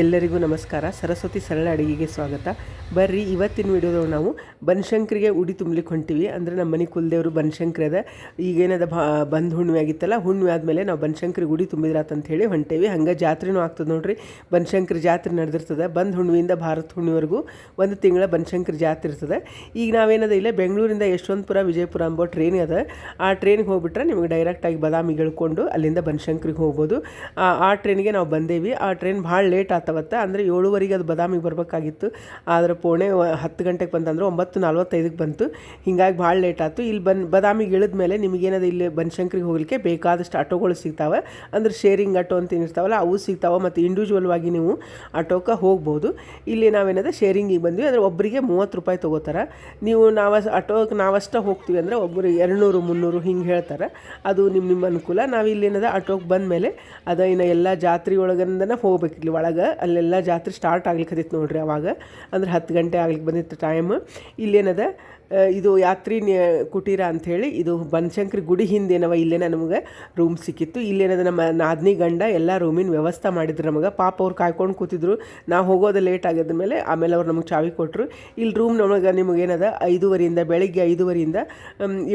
ಎಲ್ಲರಿಗೂ ನಮಸ್ಕಾರ. ಸರಸ್ವತಿ ಸರಳ ಅಡುಗೆಗೆ ಸ್ವಾಗತ. ಬರ್ರಿ, ಇವತ್ತಿನ ವಿಡಿಯೋದಾಗ ನಾವು ಬನಶಂಕರಿಗೆ ಉಡಿ ತುಂಬಲಿಕ್ಕೆ ಹೊಂಟಿವಿ ಅಂದರೆ ನಮ್ಮ ಮನೆ ಕುಲದೇವರು ಬನಶಂಕರಿ ಅದ. ಈಗೇನದ ಭಾ ಬಂದು ಹುಣ್ಣಿಮೆ ಆಗಿತ್ತಲ್ಲ, ಹುಣ್ಣಿಮೆ ಆದಮೇಲೆ ನಾವು ಬನಶಂಕರಿಗೆ ಉಡಿ ತುಂಬಿದ್ರಾತ ಹೇಳಿ ಹೊಂಟೇವಿ. ಹಂಗೆ ಜಾತ್ರೆನೂ ಆಗ್ತದೆ ನೋಡ್ರಿ. ಬನಶಂಕರಿ ಜಾತ್ರೆ ನಡೆದಿರ್ತದೆ. ಬಂದು ಹುಣ್ಣಿಮೆಯಿಂದ ಭಾರತ ಹುಣ್ಣಿಮೆವರೆಗೂ ಒಂದು ತಿಂಗಳ ಬನಶಂಕರಿ ಜಾತ್ರೆ ಇರ್ತದೆ. ಈಗ ನಾವೇನದ ಇಲ್ಲ, ಬೆಂಗಳೂರಿಂದ ಯಶವಂತಪುರ, ವಿಜಯಪುರ ಅಂಬೋ ಟ್ರೈನ್ ಅದ. ಆ ಟ್ರೈನ್ಗೆ ಹೋಗ್ಬಿಟ್ರೆ ನಿಮಗೆ ಡೈರೆಕ್ಟಾಗಿ ಬದಾಮಿ ಇಳ್ಕೊಂಡು ಅಲ್ಲಿಂದ ಬನಶಂಕರಿಗೆ ಹೋಗ್ಬೋದು. ಆ ಟ್ರೈನ್ಗೆ ನಾವು ಬಂದೇವಿ. ಆ ಟ್ರೈನ್ ಭಾಳ ಲೇಟ್ ಆತವತ್ತ ಅಂದರೆ ಏಳುವರೆಗೆ ಅದು ಬದಾಮಿಗೆ ಬರಬೇಕಾಗಿತ್ತು. ಆದರೆ ಪೋಣೆ ಹತ್ತು ಗಂಟೆಗೆ ಬಂತಂದ್ರೆ ಒಂಬತ್ತು ನಲ್ವತ್ತೈದಕ್ಕೆ ಬಂತು. ಹೀಗಾಗಿ ಭಾಳ ಲೇಟ್ ಆಯಿತು. ಇಲ್ಲಿ ಬನ್, ಬದಾಮಿಗೆ ಇಳಿದ ಮೇಲೆ ನಿಮಗೇನದು ಇಲ್ಲಿ ಬನಶಂಕರಿಗೆ ಹೋಗಲಿಕ್ಕೆ ಬೇಕಾದಷ್ಟು ಆಟೋಗಳು ಸಿಗ್ತಾವೆ. ಅಂದ್ರೆ ಶೇರಿಂಗ್ ಆಟೋ ಅಂತ ಏನಿರ್ತಾವಲ್ಲ, ಅವು ಸಿಗ್ತಾವೆ. ಮತ್ತು ಇಂಡಿವಿಜುವಲ್ ಆಗಿ ನೀವು ಆಟೋಕ್ಕೆ ಹೋಗ್ಬೋದು. ಇಲ್ಲಿ ನಾವೇನದ ಶೇರಿಂಗಿಗೆ ಬಂದ್ವಿ. ಅಂದರೆ ಒಬ್ಬರಿಗೆ ಮೂವತ್ತು ರೂಪಾಯಿ ತೊಗೋತಾರೆ. ನೀವು ನಾವು ಆಟೋಗೆ ನಾವಷ್ಟೇ ಹೋಗ್ತೀವಿ ಅಂದರೆ ಒಬ್ಬರು ಎರಡುನೂರು, ಮುನ್ನೂರು ಹಿಂಗೆ ಹೇಳ್ತಾರೆ. ಅದು ನಿಮ್ಮ ನಿಮ್ಮ ಅನುಕೂಲ. ನಾವು ಇಲ್ಲಿ ಏನದ ಆಟೋಗೆ ಬಂದಮೇಲೆ ಅದ ಇನ್ನು ಎಲ್ಲ ಜಾತ್ರೆ ಒಳಗಿಂದನೇ ಹೋಗ್ಬೇಕು ಇಲ್ಲಿ ಒಳಗೆ. ಅಲ್ಲೆಲ್ಲ ಜಾತ್ರೆ ಸ್ಟಾರ್ಟ್ ಆಗ್ಲಿಕ್ಕೆ ಹತ್ತಿತ್ತು ನೋಡ್ರಿ ಅವಾಗ. ಅಂದ್ರೆ ಹತ್ತು ಗಂಟೆ ಆಗ್ಲಿಕ್ಕೆ ಬಂದಿತ್ತು ಟೈಮ್ ಇಲ್ಲೇನದ ಇದು ಯಾತ್ರಿ ಕುಟೀರ ಅಂಥೇಳಿ ಇದು ಬನಶಂಕರಿ ಗುಡಿ ಹಿಂದೇನವ ಇಲ್ಲೇನ ನಮಗೆ ರೂಮ್ ಸಿಕ್ಕಿತ್ತು. ಇಲ್ಲೇನದ ನಮ್ಮ ನಾದ್ನಿ ಗಂಡ ಎಲ್ಲ ರೂಮಿನ ವ್ಯವಸ್ಥೆ ಮಾಡಿದ್ರು ನಮಗೆ. ಪಾಪ ಅವ್ರು ಕಾಯ್ಕೊಂಡು ಕೂತಿದ್ರು. ನಾವು ಹೋಗೋದು ಲೇಟ್ ಆಗಿದ ಮೇಲೆ ಆಮೇಲೆ ಅವ್ರು ನಮಗೆ ಚಾವಿ ಕೊಟ್ಟರು ಇಲ್ಲಿ ರೂಮ್ ನಮಗೆ ನಿಮಗೇನದ ಐದೂವರೆಯಿಂದ ಬೆಳಗ್ಗೆ ಐದೂವರೆಯಿಂದ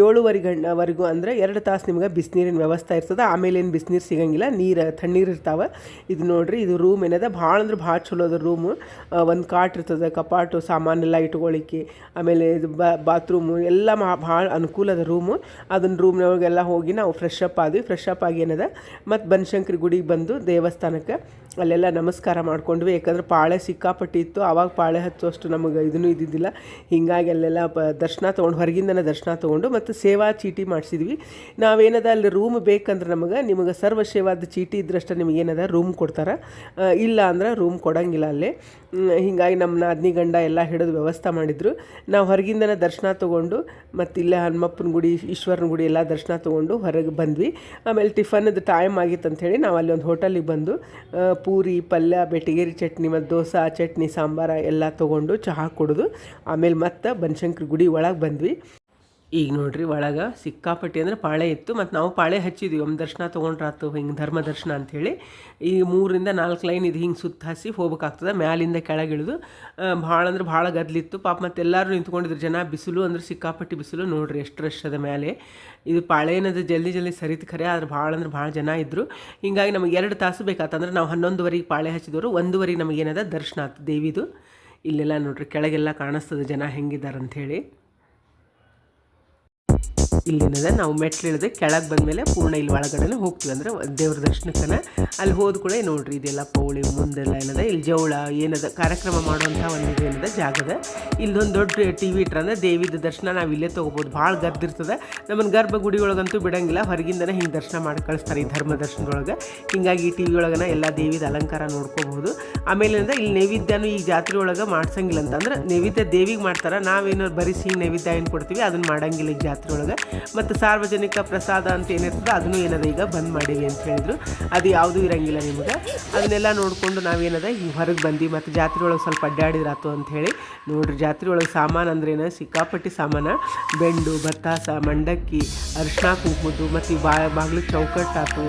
ಏಳುವರೆ ಗಂಟವರೆಗೂ ಅಂದರೆ ಎರಡು ತಾಸು ನಿಮಗೆ ಬಿಸಿನೀರಿನ ವ್ಯವಸ್ಥೆ ಇರ್ತದೆ. ಆಮೇಲೆ ಏನು ಬಿಸಿನೀರು ಸಿಗಂಗಿಲ್ಲ. ನೀರು, ತಣ್ಣೀರು ಇರ್ತಾವೆ. ಇದು ನೋಡ್ರಿ ಇದು ರೂಮ್ ಏನದ ಭಾಳ ಅಂದ್ರೆ ಭಾಳ ಚಲೋ ಅದ ರೂಮು ಒಂದು ಕಾಟ್ ಇರ್ತದೆ, ಕಪಾಟು, ಸಾಮಾನೆಲ್ಲ ಇಟ್ಕೊಳ್ಳಿಕ್ಕೆ ಆಮೇಲೆ ಇದು ಬಾತ್ರೂಮು ಎಲ್ಲ ಮಾ ಭಾಳ ಅನುಕೂಲ ಅದ ರೂಮು ಅದನ್ನ ರೂಮ್ನೊಳಗೆಲ್ಲ ಹೋಗಿ ನಾವು ಫ್ರೆಶ್ ಅಪ್ ಆದ್ವಿ. ಫ್ರೆಶ್ ಅಪ್ ಆಗಿ ಏನದ? ಮತ್ತು ಬನಶಂಕರಿ ಗುಡಿಗೆ ಬಂದು ದೇವಸ್ಥಾನಕ್ಕೆ ಅಲ್ಲೆಲ್ಲ ನಮಸ್ಕಾರ ಮಾಡ್ಕೊಂಡ್ವಿ. ಯಾಕಂದ್ರೆ ಪಾಳೆ ಸಿಕ್ಕಾಪಟ್ಟಿ ಇತ್ತು. ಆವಾಗ ಪಾಳೆ ಹಚ್ಚುವಷ್ಟು ನಮಗೆ ಇದನ್ನು ಇದ್ದಿದ್ದಿಲ್ಲ. ಹಿಂಗಾಗಿ ಅಲ್ಲೆಲ್ಲ ಪ ದರ್ಶನ ತೊಗೊಂಡು ಹೊರಗಿಂದನೇ ದರ್ಶನ ತೊಗೊಂಡು ಮತ್ತು ಸೇವಾ ಚೀಟಿ ಮಾಡಿಸಿದ್ವಿ. ನಾವೇನದ ಅಲ್ಲಿ ರೂಮ್ ಬೇಕಂದ್ರೆ ನಮಗೆ ನಿಮಗೆ ಸರ್ವ ಸೇವಾದ ಚೀಟಿ ಇದ್ರಷ್ಟೇ ಏನದ? ರೂಮ್ ಕೊಡ್ತಾರೆ. ಇಲ್ಲ ಅಂದ್ರೆ ರೂಮ್ ಕೊಡೋಂಗಿಲ್ಲ ಅಲ್ಲಿ. ಹೀಗಾಗಿ ಹಿಂಗಾಗಿ ನಮ್ಮ ನಾದ್ನಿ ಗಂಡ ಎಲ್ಲ ಹಿಡಿದು ವ್ಯವಸ್ಥೆ ಮಾಡಿದ್ರು. ನಾವು ಹೊರಗಿಂದನೇ ದರ್ಶನ ತೊಗೊಂಡು ಮತ್ತು ಇಲ್ಲೇ ಹನುಮಪ್ಪನ ಗುಡಿ, ಈಶ್ವರನ ಗುಡಿ ಎಲ್ಲ ದರ್ಶನ ತೊಗೊಂಡು ಹೊರಗೆ ಬಂದ್ವಿ. ಆಮೇಲೆ ಟಿಫನ್ದು ಟೈಮ್ ಆಗಿತ್ತು ಅಂಥೇಳಿ ನಾವು ಅಲ್ಲಿ ಒಂದು ಹೋಟೆಲಿಗೆ ಬಂದು ಪೂರಿ, ಪಲ್ಯ, ಬೆಟಗೇರಿ ಚಟ್ನಿ ಮತ್ತು ದೋಸೆ, ಚಟ್ನಿ, ಸಾಂಬಾರ ಎಲ್ಲ ತೊಗೊಂಡು ಚಹಾ ಕುಡಿದು, ಆಮೇಲೆ ಮತ್ತೆ ಬನಶಂಕರಿ ಗುಡಿ ಒಳಗೆ ಬಂದ್ವಿ. ಈಗ ನೋಡ್ರಿ ಒಳಗೆ ಸಿಕ್ಕಾಪಟ್ಟಿ ಅಂದ್ರೆ ಪಾಳೆ ಇತ್ತು, ಮತ್ತು ನಾವು ಪಾಳೆ ಹಚ್ಚಿದ್ವಿ. ಒಮ್ಮೆ ದರ್ಶನ ತೊಗೊಂಡ್ರಾತು, ಹಿಂಗೆ ಧರ್ಮ ದರ್ಶನ ಅಂಥೇಳಿ ಈ ಮೂರಿಂದ ನಾಲ್ಕು ಲೈನ್ ಇದು ಹಿಂಗೆ ಸುತ್ತ ಹಸಿ ಹೋಗ್ಬೇಕಾಗ್ತದೆ, ಮ್ಯಾಲಿಂದ ಕೆಳಗಿಳಿದು ಭಾಳ ಅಂದ್ರೆ ಭಾಳ ಗದ್ಲಿತ್ತು. ಪಾಪ ಮತ್ತೆ ಎಲ್ಲರೂ ನಿಂತ್ಕೊಂಡಿದ್ರು, ಜನ ಬಿಸಿಲು ಅಂದ್ರೆ ಸಿಕ್ಕಾಪಟ್ಟಿ ಬಿಸಿಲು. ನೋಡ್ರಿ ಎಷ್ಟು ರಶ್ ಅದ ಮೇಲೆ ಇದು ಪಾಳೆ ಜಲ್ದಿ ಜಲ್ದಿ ಸರಿತು ಖರೆ, ಆದ್ರೆ ಭಾಳ ಅಂದ್ರೆ ಭಾಳ ಜನ ಇದ್ದರು ಹಿಂಗಾಗಿ ನಮಗೆ ಎರಡು ತಾಸು ಬೇಕಾತಂದ್ರೆ ನಾವು ಹನ್ನೊಂದುವರೆಗೆ ಪಾಳೆ ಹಚ್ಚಿದವರು, ಒಂದೂವರೆಗೆ ನಮಗೇನದ ದರ್ಶನ ಆಯ್ತು ದೇವಿದು. ಇಲ್ಲೆಲ್ಲ ನೋಡ್ರಿ ಕೆಳಗೆಲ್ಲ ಕಾಣಿಸ್ತದೆ ಜನ ಹೆಂಗಿದ್ದಾರೆ ಅಂಥೇಳಿ ಇಲ್ಲಿನದ ನಾವು ಮೆಟ್ಲು ಇಳಿದು ಕೆಳಗೆ ಬಂದಮೇಲೆ ಪೂರ್ಣ ಇಲ್ಲಿ ಒಳಗಡೆ ಹೋಗ್ತೀವಿ ಅಂದರೆ ದೇವ್ರ ದರ್ಶನಕ್ಕನ. ಅಲ್ಲಿ ಹೋದ ಕೂಡ ನೋಡ್ರಿ ಇದೆಲ್ಲ ಪೌಳಿ ಮುಂದೆಲ್ಲ ಏನದ, ಇಲ್ಲಿ ಜೌಳ ಏನದ, ಕಾರ್ಯಕ್ರಮ ಮಾಡುವಂಥ ಒಂದು ಇದು ಏನದ, ಜಾಗದ. ಇಲ್ಲೊಂದು ದೊಡ್ಡ ಟಿ ವಿ ಇಟ್ರ ಅಂದ್ರೆ ದೇವಿದ ದರ್ಶನ ನಾವು ಇಲ್ಲೇ ತೊಗೋಬೋದು. ಭಾಳ ಗದ್ದಿರ್ತದೆ ನಮ್ಮನ್ನು ಗರ್ಭಗುಡಿ ಒಳಗಂತೂ ಬಿಡಂಗಿಲ್ಲ. ಹೊರಗಿಂದನೇ ಹಿಂಗೆ ದರ್ಶನ ಮಾಡಿ ಕಳಿಸ್ತಾರೆ ಈ ಧರ್ಮ ದರ್ಶನದೊಳಗೆ. ಹಿಂಗಾಗಿ ಈ ಟಿ ವಿ ಒಳಗನ ಎಲ್ಲ ದೇವಿದ ಅಲಂಕಾರ ನೋಡ್ಕೋಬಹುದು. ಆಮೇಲೆ ಅಂದರೆ ಇಲ್ಲಿ ನೈವೇದ್ಯನೂ ಈ ಜಾತ್ರೆ ಒಳಗೆ ಮಾಡ್ಸಂಗಿಲ್ಲ ಅಂತಂದ್ರೆ ನೈವೇದ್ಯ ದೇವಿಗೆ ಮಾಡ್ತಾರೆ. ನಾವೇನೋ ಬರೀ ಸಿಹಿ ನೈವೇದ್ಯ ಏನು ಕೊಡ್ತೀವಿ ಅದನ್ನ ಮಾಡಂಗಿಲ್ಲ ಈ ಜಾತ್ರೆ ಒಳಗೆ. ಮತ್ತು ಸಾರ್ವಜನಿಕ ಪ್ರಸಾದ ಅಂತ ಏನಿರ್ತದೆ ಅದನ್ನು ಏನದ ಈಗ ಬಂದ್ ಮಾಡೀವಿ ಅಂತ ಹೇಳಿದ್ರು. ಅದು ಯಾವುದೂ ಇರಂಗಿಲ್ಲ ನಿಮಗೆ. ಅದನ್ನೆಲ್ಲ ನೋಡಿಕೊಂಡು ನಾವೇನದ, ಈ ಹೊರಗೆ ಬಂದು ಮತ್ತು ಜಾತ್ರೆ ಒಳಗೆ ಸ್ವಲ್ಪ ಅಡ್ಡಾಡಿದ್ರಾತು ಅಂತ ಹೇಳಿ ನೋಡ್ರಿ, ಜಾತ್ರೆ ಒಳಗೆ ಸಾಮಾನು ಅಂದ್ರೇನು ಸಿಕ್ಕಾಪಟ್ಟಿ ಸಾಮಾನು, ಬೆಂಡು, ಬತ್ತಾಸ, ಮಂಡಕ್ಕಿ ಅರಿಶಿನ ಕುಂಕುಮದ್ದು, ಮತ್ತು ಈ ಬಾ ಬಾಗಿಲು ಚೌಕಟ್ಟಾತು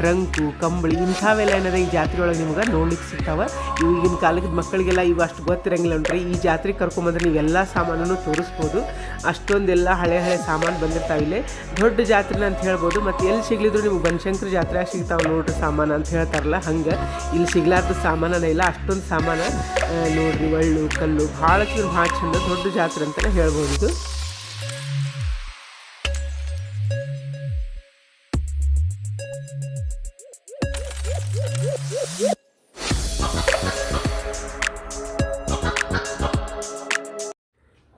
ಟ್ರಂಕು, ಕಂಬಳಿ, ಇಂಥವೆಲ್ಲ ಏನಾರ ಈ ಜಾತ್ರೆ ಒಳಗೆ ನಿಮ್ಗೆ ನೋಡ್ಲಿಕ್ಕೆ ಸಿಗ್ತಾವೆ. ಈಗಿನ ಕಾಲದ ಮಕ್ಕಳಿಗೆಲ್ಲ ಇವು ಅಷ್ಟು ಗೊತ್ತಿರಂಗಿಲ್ಲ ನೋಡ್ರಿ. ಈ ಜಾತ್ರೆ ಕರ್ಕೊಂಬಂದ್ರೆ ನೀವೆಲ್ಲ ಸಾಮಾನನ್ನು ತೋರಿಸ್ಬೋದು. ಅಷ್ಟೊಂದೆಲ್ಲ ಹಳೆ ಹಳೆ ಸಾಮಾನು ಬಂದಿರ್ತಾವೆ ಇಲ್ಲಿ. ದೊಡ್ಡ ಜಾತ್ರೆ ಅಂತ ಹೇಳ್ಬೋದು. ಮತ್ತು ಎಲ್ಲಿ ಸಿಗ್ಲಿದ್ರು ನಿಮ್ಗೆ ಬನಶಂಕರ ಜಾತ್ರೆ ಸಿಗ್ತಾವೆ ನೋಡ್ರಿ ಸಾಮಾನು ಅಂತ ಹೇಳ್ತಾರಲ್ಲ ಹಂಗೆ. ಇಲ್ಲಿ ಸಿಗ್ಲಾರ್ದ ಸಾಮಾನನೇ ಇಲ್ಲ, ಅಷ್ಟೊಂದು ಸಾಮಾನು ನೋಡ್ರಿ ಒಳ್ಳು ಕಲ್ಲು, ಭಾಳ ಚಂದ ಭಾಳ ಚಂದ ದೊಡ್ಡ ಜಾತ್ರೆ ಅಂತಲೇ ಹೇಳ್ಬೋದು ಇದು.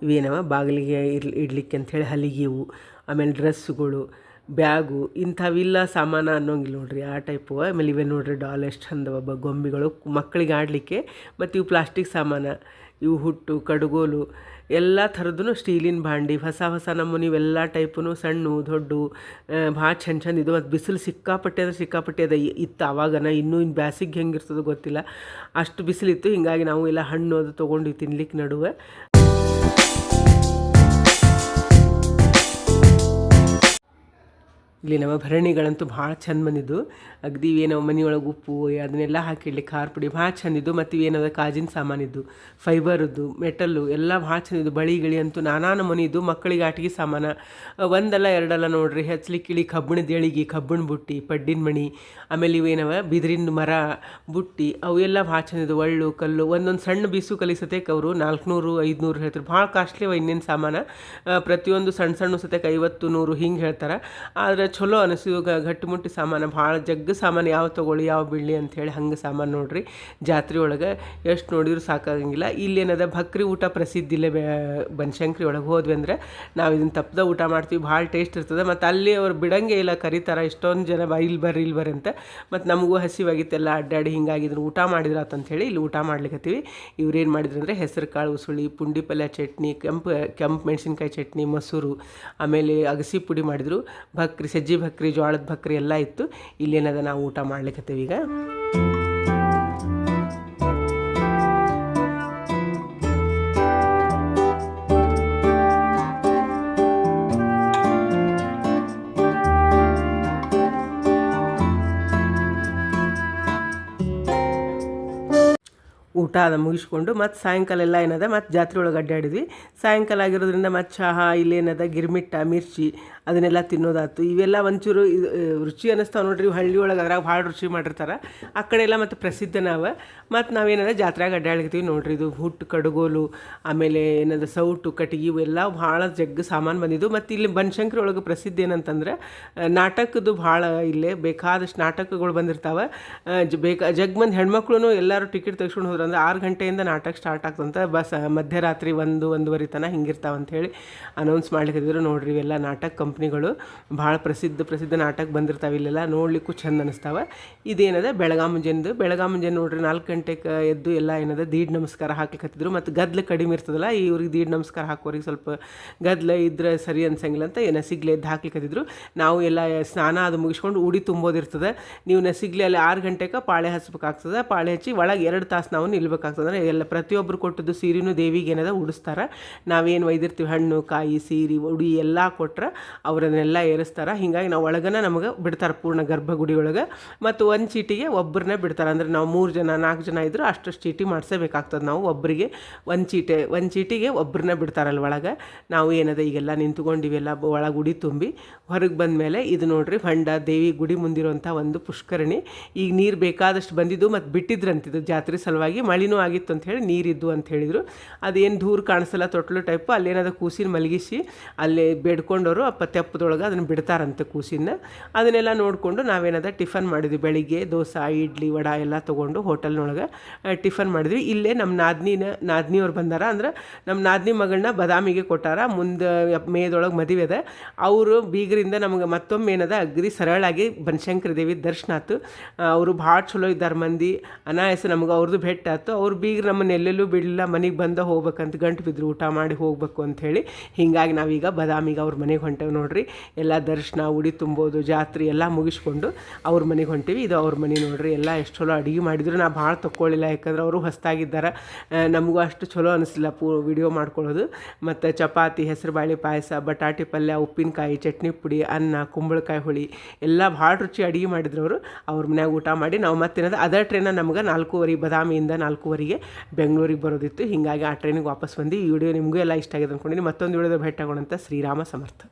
ಇವೇನವ? ಬಾಗಿಲಿಗೆ ಇರ್ಲಿ ಇಡ್ಲಿಕ್ಕೆ ಅಂಥೇಳಿ ಹಲಿಗೆವು, ಆಮೇಲೆ ಡ್ರೆಸ್ಸುಗಳು, ಬ್ಯಾಗು, ಇಂಥವಿಲ್ಲ ಸಾಮಾನು ಅನ್ನೋಂಗಿಲ್ಲ ನೋಡ್ರಿ ಆ ಟೈಪು ಆಮೇಲೆ ಇವೇ ನೋಡ್ರಿ ಡಾಲ್ ಎಷ್ಟು ಚಂದವ ಗೊಂಬೆಗಳು. ಮಕ್ಕಳಿಗೆ ಆಡಲಿಕ್ಕೆ, ಮತ್ತು ಇವು ಪ್ಲಾಸ್ಟಿಕ್ ಸಾಮಾನು, ಇವು ಹುಟ್ಟು, ಕಡುಗೋಲು, ಎಲ್ಲ ಥರದ್ದು ಸ್ಟೀಲಿನ ಭಾಂಡಿ ಹೊಸ ಹೊಸ ನಮೂನಿ ಇವೆಲ್ಲ ಟೈಪು ಸಣ್ಣ, ದೊಡ್ಡ ಭಾಳ ಚಂದ ಚಂದ ಇದು. ಮತ್ತು ಬಿಸಿಲು ಸಿಕ್ಕಾಪಟ್ಟೆ ಅಂದ್ರೆ ಸಿಕ್ಕಾಪಟ್ಟೆ ಅದ. ಇತ್ತು ಆವಾಗನ ಇನ್ನೂ ಇನ್ನು ಬ್ಯಾಸಿಗೆ ಹೆಂಗಿರ್ತದೋ ಗೊತ್ತಿಲ್ಲ. ಅಷ್ಟು ಬಿಸಿಲಿತ್ತು, ಹಿಂಗಾಗಿ ನಾವು ಎಲ್ಲ ಹಣ್ಣು ಅದು ತೊಗೊಂಡು ತಿನ್ಲಿಕ್ಕೆ ನಡುವೆ. ಇಲ್ಲಿ ನಮ್ಮ ಭರಣಿಗಳಂತೂ ಭಾಳ ಚಂದ ಬಂದಿದ್ದು. ಅಗದಿ ಏನೋ ಮನೆಯೊಳಗೆ ಉಪ್ಪು ಅದನ್ನೆಲ್ಲ ಹಾಕಿಡ್ಲಿ ಖಾರ ಪುಡಿ ಭಾಳ ಚಂದಿದ್ದು ಮತ್ತು ಇವೇನದ ಕಾಜಿನ ಸಾಮಾನಿದ್ದು ಫೈಬರ್ದು, ಮೆಟಲ್ಲು ಎಲ್ಲ ಭಾಳ ಚಂದಿದ್ದು ಬಳಿ ಗಿಳಿ ಅಂತೂ ನಾನಾ ನಮೂನಿ ಇದ್ದು ಮಕ್ಕಳಿಗೆ ಆಟಿಗೆ ಸಾಮಾನು. ಒಂದಲ್ಲ ಎರಡಲ್ಲ ನೋಡ್ರಿ ಹಚ್ಚಲಿಕ್ಕಿಳಿ ಕಬ್ಬಿಣದ ಎಳಿಗೆ ಕಬ್ಬಿಣ ಬುಟ್ಟಿ, ಪಡ್ಡಿನ ಮಣಿ, ಆಮೇಲೆ ಇವೇನವ ಬಿದಿರಿನ ಮರ ಬುಟ್ಟಿ, ಅವು ಎಲ್ಲ ಭಾಳ ಚಂದಿದ್ದು ಒಳ್ಳು, ಕಲ್ಲು, ಒಂದೊಂದು ಸಣ್ಣ ಬೀಸು ಕಲಿಸತೇಕ ಅವರು ನಾಲ್ಕುನೂರು, ಐದುನೂರು ಹೇಳ್ತಾರೆ, ಭಾಳ ಕಾಸ್ಟ್ಲಿ ಇನ್ನೇನು ಸಾಮಾನು. ಪ್ರತಿಯೊಂದು ಸಣ್ಣ ಸಣ್ಣ ಸತೇಕ ಐವತ್ತು ನೂರು ಹಿಂಗೆ ಹೇಳ್ತಾರೆ. ಆದರೆ ಚಲೋ ಅನಿಸಿದು ಗಟ್ಟಿಮುಟ್ಟಿ ಸಾಮಾನು, ಭಾಳ ಜಗ್ಗ ಸಾಮಾನು ಯಾವ ತೊಗೊಳ್ಳಿ, ಯಾವ ಬೀಳಿ ಅಂಥೇಳಿ ಹಂಗೆ ಸಾಮಾನು ನೋಡ್ರಿ. ಜಾತ್ರೆ ಒಳಗೆ ಎಷ್ಟು ನೋಡಿದ್ರು ಸಾಕಾಗಂಗಿಲ್ಲ. ಇಲ್ಲೇನದ ಭಕ್ರಿ ಊಟ ಪ್ರಸಿದ್ಧ ಇಲ್ಲೇ ಬೆ, ಬನಶಂಕರಿ ಒಳಗೆ ಹೋದ್ವಿ ಅಂದರೆ ನಾವು ಇದನ್ನು ತಪ್ಪದ ಊಟ ಮಾಡ್ತೀವಿ, ಭಾಳ ಟೇಸ್ಟ್ ಇರ್ತದೆ. ಮತ್ತು ಅಲ್ಲಿ ಅವ್ರು ಬಿಡಂಗೆ ಇಲ್ಲ ಕರೀತಾರೆ, ಇಷ್ಟೊಂದು ಜನ ಬಾ ಇಲ್ಲಿ ಬರ್ರಿ ಇಲ್ಲಿ ಬರ್ರಿ ಅಂತ. ಮತ್ತು ನಮಗೂ ಹಸಿವಾಗಿತ್ತೆಲ್ಲ ಅಡ್ಡಾಡಿ ಹಿಂಗಾಗಿದ್ರು ಊಟ ಮಾಡಿದ್ರ ಅಂತಂಥೇಳಿ ಇಲ್ಲಿ ಊಟ ಮಾಡ್ಲಿಕ್ಕತ್ತೀವಿ ಇವ್ರೇನು ಮಾಡಿದ್ರು ಅಂದರೆ ಹೆಸರು ಕಾಳು, ಉಸುಳಿ, ಪುಂಡಿ ಪಲ್ಯ, ಚಟ್ನಿ, ಕೆಂಪು ಕೆಂಪು ಮೆಣಸಿನ್ಕಾಯಿ ಚಟ್ನಿ, ಮೊಸರು, ಆಮೇಲೆ ಅಗಸಿ ಪುಡಿ ಮಾಡಿದ್ರು. ಭಕ್ರಿ ಸಜ್ಜಿ ಭಕ್ರಿ ಜೋಳದ ಭಕ್ರಿ ಎಲ್ಲ ಇತ್ತು. ಇಲ್ಲೇನದ ನಾವು ಊಟ ಮಾಡ್ಲಿಕ್ಕತ್ತೀವಿ ಈಗ. ಊಟ ಅದು ಮುಗಿಸ್ಕೊಂಡು, ಮತ್ತು ಸಾಯಂಕಾಲ ಎಲ್ಲ ಏನದ, ಮತ್ತು ಜಾತ್ರೆ ಒಳಗೆ ಅಡ್ಡಾಡಿದ್ವಿ ಸಾಯಂಕಾಲ ಆಗಿರೋದ್ರಿಂದ ಮತ್ತು ಚಹಾ ಇಲ್ಲೇನದ ಗಿರ್ಮಿಟ್ಟ, ಮಿರ್ಚಿ, ಅದನ್ನೆಲ್ಲ ತಿನ್ನೋದಾಯ್ತು. ಇವೆಲ್ಲ ಒಂಚೂರು ರುಚಿ ಅನ್ನಿಸ್ತಾವೆ ನೋಡ್ರಿ ಹಳ್ಳಿ ಒಳಗೆ ಅದ್ರಾಗ ಭಾಳ ರುಚಿ ಮಾಡಿರ್ತಾರೆ. ಆ ಕಡೆ ಎಲ್ಲ ಮತ್ತು ಪ್ರಸಿದ್ಧ ನಾವು. ಮತ್ತು ನಾವೇನದ ಜಾತ್ರೆಗೆ ಅಡ್ಡಾಡ್ತೀವಿ ನೋಡ್ರಿ, ಇದು ಹುಟ್ಟು ಕಡುಗೋಲು, ಆಮೇಲೆ ಏನದ, ಸೌಟು, ಕಟ್ಟಿಗೆ, ಇವೆಲ್ಲ ಭಾಳ ಜಗ್ಗ ಸಾಮಾನು ಬಂದಿದ್ದು. ಮತ್ತು ಇಲ್ಲಿ ಬನಶಂಕರಿ ಒಳಗೆ ಪ್ರಸಿದ್ಧ ಏನಂತಂದ್ರೆ ನಾಟಕದ್ದು ಭಾಳ ಇಲ್ಲೇ ಬೇಕಾದಷ್ಟು ನಾಟಕಗಳು ಬಂದಿರ್ತಾವೆ. ಬೇಕಾ ಜಗ್ ಹೆಣ್ಮಕ್ಳು ಎಲ್ಲರೂ ಟಿಕೆಟ್ ತೆಗ್ಸ್ಕೊಂಡು ಹೋದ್ರೆ ಅಂದ್ರೆ ಆರು ಗಂಟೆಯಿಂದ ನಾಟಕ ಸ್ಟಾರ್ಟ್ ಆಗ್ತಂತ ಬಸ್ ಮಧ್ಯರಾತ್ರಿ ಒಂದು, ಒಂದೂವರೆ ತನಕ ಹಿಂಗಿರ್ತಾವೆ ಅಂಥೇಳಿ ಅನೌನ್ಸ್ ಮಾಡ್ಲಿಕ್ಕಿದ್ರು. ನೋಡ್ರಿ ಇವೆಲ್ಲ ನಾಟಕ ಕಂಪ್ನಿಗಳು ಭಾಳ ಪ್ರಸಿದ್ಧ ಪ್ರಸಿದ್ಧ ನಾಟಕ ಬಂದಿರ್ತಾವೆ ಇಲ್ಲೆಲ್ಲ. ನೋಡ್ಲಿಕ್ಕೂ ಚಂದ ಅನಿಸ್ತಾವೆ. ಇದೇನದ? ಬೆಳಗಾಂ ಮುಂಜಾನೆದು. ಬೆಳಗಾಂ ಮುಂಜಾನೆ ನೋಡ್ರಿ ನಾಲ್ಕು ಗಂಟೆಗೆ ಎದ್ದು ಎಲ್ಲ ಏನದ? ದೀಡ್ ನಮಸ್ಕಾರ ಹಾಕ್ಲಿಕ್ಕತ್ತಿದ್ರು ಮತ್ತು ಗದ್ಲು ಕಡಿಮೆ ಇರ್ತದಲ್ಲ ಇವ್ರಿಗೆ ದೀಡ್ ನಮಸ್ಕಾರ ಹಾಕೋರಿಗೆ ಸ್ವಲ್ಪ ಗದ್ಲ ಇದ್ರೆ ಸರಿ ಅನ್ಸಂಗಿಲ್ಲ ಅಂತ ನಸಿಗ್ಲೆ ಎದ್ದು ಹಾಕ್ಲಿಕ್ಕತ್ತಿದ್ರು ನಾವು ಎಲ್ಲ ಸ್ನಾನ ಅದು ಮುಗಿಸ್ಕೊಂಡು ಉಡಿ ತುಂಬೋದಿರ್ತದೆ ನೀವು ನಸಿಗ್ಲೆ ಅಲ್ಲಿ ಆರು ಗಂಟೆಗೆ ಪಾಳೆ ಹಚ್ಬೇಕಾಗ್ತದೆ. ಪಾಳೆ ಹಚ್ಚಿ ಒಳಗೆ ಎರಡು ತಾಸು ನಾವು ನಿಲ್ಬೇಕಾಗ್ತದೆ ಅಂದರೆ ಎಲ್ಲ ಪ್ರತಿಯೊಬ್ಬರು ಕೊಟ್ಟದ್ದು ಸೀರೆನೂ ದೇವಿಗೆ ಏನದ, ಉಡಿಸ್ತಾರೆ. ನಾವೇನು ಒಯ್ದಿರ್ತೀವಿ, ಹಣ್ಣು, ಕಾಯಿ, ಸೀರೆ, ಉಡಿ ಎಲ್ಲ ಕೊಟ್ರೆ ಅವರನ್ನೆಲ್ಲ ಏರಿಸ್ತಾರೆ. ಹಿಂಗಾಗಿ ನಾವು ಒಳಗನ ನಮಗೆ ಬಿಡ್ತಾರೆ ಪೂರ್ಣ ಗರ್ಭಗುಡಿ ಒಳಗೆ ಮತ್ತು ಒಂದು ಚೀಟಿಗೆ ಒಬ್ಬರನ್ನೇ ಬಿಡ್ತಾರೆ. ಅಂದರೆ ನಾವು ಮೂರು ಜನ, ನಾಲ್ಕು ಜನ ಇದ್ದರೂ ಅಷ್ಟಷ್ಟು ಚೀಟಿ ಮಾಡಿಸಬೇಕಾಗ್ತದೆ. ನಾವು ಒಬ್ಬರಿಗೆ ಒಂದು ಚೀಟೆ, ಒಂದು ಚೀಟಿಗೆ ಒಬ್ಬರನ್ನೇ ಬಿಡ್ತಾರಲ್ಲ ಒಳಗೆ. ನಾವು ಏನದ, ಈಗೆಲ್ಲ ನಿಂತ್ಕೊಂಡಿವೆಲ್ಲ ಒಳಗೆ ಉಡಿ ತುಂಬಿ ಹೊರಗೆ ಬಂದ ಮೇಲೆ ಇದು ನೋಡ್ರಿ ಹೊಂಡ, ದೇವಿ ಗುಡಿ ಮುಂದಿರುವಂಥ ಒಂದು ಪುಷ್ಕರಣಿ. ಈಗ ನೀರು ಬೇಕಾದಷ್ಟು ಬಂದಿದ್ದು ಮತ್ತು ಬಿಟ್ಟಿದ್ರಂತಿದ್ದು ಜಾತ್ರೆ ಸಲುವಾಗಿ ಮಳಿನೂ ಆಗಿತ್ತು ಅಂತ ಹೇಳಿ ನೀರಿದ್ದು ಅಂತ ಹೇಳಿದರು. ಅದೇನು ದೂರ ಕಾಣಿಸಲ್ಲ, ತೊಟ್ಲು ಟೈಪ್ ಅಲ್ಲೇನಾದ ಕೂಸಿನ ಮಲಗಿಸಿ ಅಲ್ಲೇ ಬೇಡ್ಕೊಂಡವರು ಅಪ್ಪ ತೆಪ್ಪದೊಳಗೆ ಅದನ್ನು ಬಿಡ್ತಾರಂತೆ ಕೂಸಿನ ಅದನ್ನೆಲ್ಲ ನೋಡಿಕೊಂಡು ನಾವೇನಾದ ಟಿಫನ್ ಮಾಡಿದ್ವಿ. ಬೆಳಿಗ್ಗೆ ದೋಸೆ, ಇಡ್ಲಿ, ವಡ ಎಲ್ಲ ತೊಗೊಂಡು ಹೋಟೆಲ್ನೊಳಗೆ ಟಿಫನ್ ಮಾಡಿದ್ವಿ. ಇಲ್ಲೇ ನಮ್ಮ ನಾದ್ನಿನ ನಾದಿನಿಯವ್ರು ಬಂದಾರ ಅಂದ್ರೆ ನಮ್ಮ ನಾದಿನಿ ಮಗಳನ್ನ ಬದಾಮಿಗೆ ಕೊಟ್ಟಾರ. ಮುಂದೆ ಮೇದೊಳಗೆ ಮದುವೆ ಅದ. ಅವರು ಬೀಗರಿಂದ ನಮಗೆ ಮತ್ತೊಮ್ಮೆ ಏನದ, ಅಗ್ರಿ ಸರಳಾಗಿ ಬನಶಂಕರಿ ದೇವಿ ದರ್ಶನ ಆಯ್ತು ಅವರು ಭಾಳ ಚಲೋ ಇದ್ದಾರೆ ಮಂದಿ. ಅನಾಯಾಸ ನಮಗೆ ಅವ್ರದ್ದು ಭೇಟಿ ಆಯ್ತು ಅವ್ರು ಬೀಗ್ರು ನಮ್ಮನ್ನ ಎಲ್ಲೆಲ್ಲೂ ಬಿಡಲಿಲ್ಲ, ಮನೆಗೆ ಬಂದ ಹೋಗ್ಬೇಕಂತ ಗಂಟು ಬಿದ್ರು, ಊಟ ಮಾಡಿ ಹೋಗ್ಬೇಕು ಅಂಥೇಳಿ ಹೀಗಾಗಿ ನಾವೀಗ ಬದಾಮಿಗೆ ಅವ್ರ ಮನೆಗೆ ಹೊಂಟೇವೆ ನೋಡ್ರಿ. ಎಲ್ಲ ದರ್ಶನ, ಉಡಿ ತುಂಬೋದು, ಜಾತ್ರೆ ಎಲ್ಲ ಮುಗಿಸ್ಕೊಂಡು ಅವ್ರ ಮನೆಗೆ ಹೊಂಟೀವಿ. ಇದು ಅವ್ರ ಮನೆ ನೋಡ್ರಿ, ಎಲ್ಲ ಎಷ್ಟು ಚಲೋ ಅಡುಗೆ ಮಾಡಿದ್ರು. ನಾ ಭಾಳ ತೊಗೊಳ್ಳಿಲ್ಲ ಯಾಕಂದ್ರೆ ಅವರು ಹೊಸ್ತಾಗಿದ್ದಾರೆ ನಮಗೂ ಅಷ್ಟು ಚಲೋ ಅನಿಸಿಲ್ಲ ಪೂ, ವಿಡಿಯೋ ಮಾಡ್ಕೊಳ್ಳೋದು ಮತ್ತು ಚಪಾತಿ ಹೆಸರು ಬಾಳೆ ಪಾಯಸ, ಬಟಾಟೆ ಪಲ್ಯ, ಉಪ್ಪಿನಕಾಯಿ, ಚಟ್ನಿ ಪುಡಿ, ಅನ್ನ, ಕುಂಬಳಕಾಯಿ ಹುಳಿ ಎಲ್ಲ ಭಾಳ ರುಚಿ ಅಡುಗೆ ಮಾಡಿದ್ರು ಅವರು. ಅವ್ರ ಮನ್ಯಾಗ ಊಟ ಮಾಡಿ ನಾವು ಮತ್ತೇನದ, ಅದರ್ ಟ್ರೈನ ನಮ್ಗೆ ನಾಲ್ಕೂವರೆ ಬದಾಮಿಯಿಂದ ನಾಲ್ಕೂವರೆಗೆ ಬೆಂಗಳೂರಿಗೆ ಬರೋದಿತ್ತು. ಹೀಗಾಗಿ ಆ ಟ್ರೈನಿಗೆ ವಾಪಸ್ ಬಂದು ಈ ವಿಡಿಯೋ ನಿಮಗೂ ಎಲ್ಲ ಇಷ್ಟ ಆಗಿದೆ ಅಂದ್ಕೊಂಡಿನಿ ಮತ್ತೊಂದು ವಿಡಿಯೋದ ಭೇಟಿ ಆಗೋಣಂತ ಶ್ರೀರಾಮ ಸಮರ್ಥ.